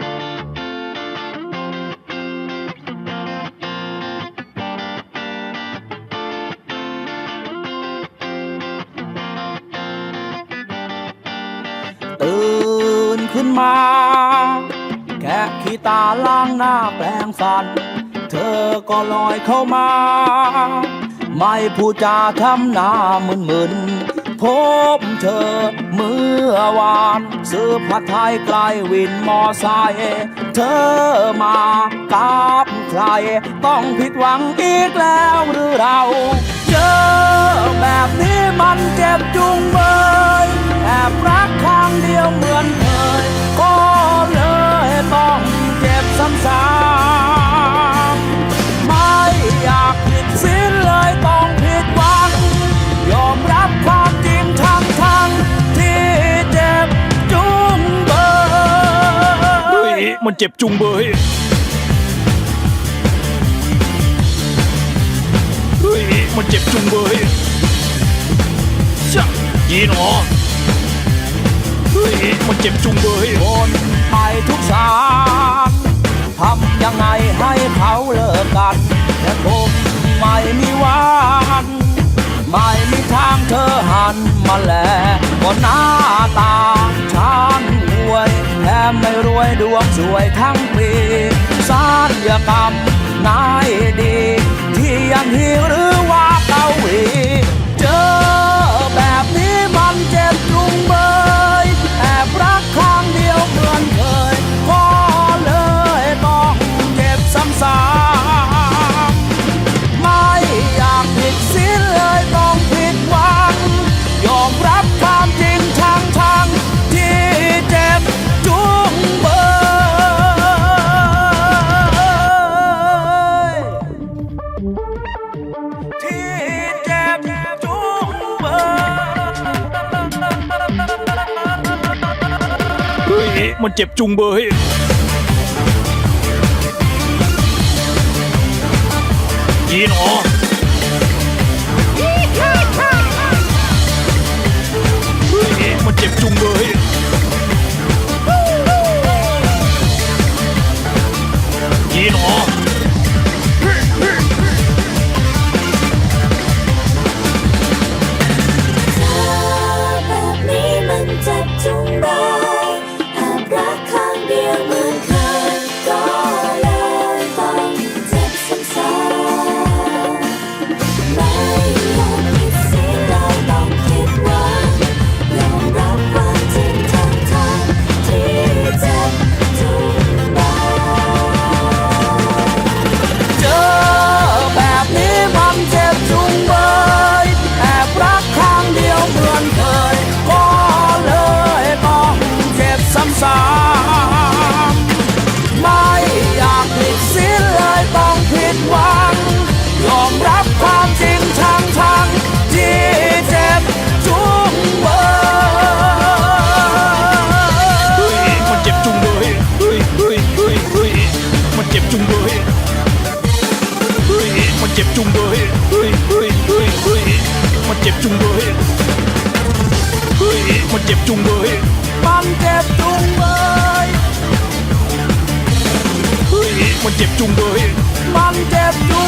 ตื่นขึ้นมาแค่ขี้ตาล้างหน้าแปรงฟัน เธอก็ลอยเข้ามา ไม่พูดจาทำหน้ามึนมึนๆ พบเธอเมื่อวานซื้อผัดไทยไกลวินมอไซค์เธอมากับใคร ต้องผิดหวังอีกแล้วหรือเรา เจอแบบนี้ มันเจ็บจุงเบยเฮ้ยมันเจ็บจุงเบยช่ะยีหนอเฮ้ยมันเจ็บจุงเบยคนไปทุกสารทำยังไงให้เขาเลิกกันแต่ผมไม่มีวันไม่มีทางเธอหันมาแลก็หน้าตา วยทั้งปีสารยกรรมนาย มันเจ็บจุงเบยยีหนอเฮ้ยมันเจ็บจุงเบย ฮ้ยเฮ้ยเฮ้ยเฮ้ยมันเจ็บจุงเบยเฮ้ยมันเจ็บจุงเบยเฮ้ยเฮ้ยเฮ้ยเฮ้ยมันเจ็บจุงเบยเฮ้ยมันเจ็บจุงเบยมันเจ็บจุงเบยเฮ้ยมันเจ็บจุงเบยมันเจ็บ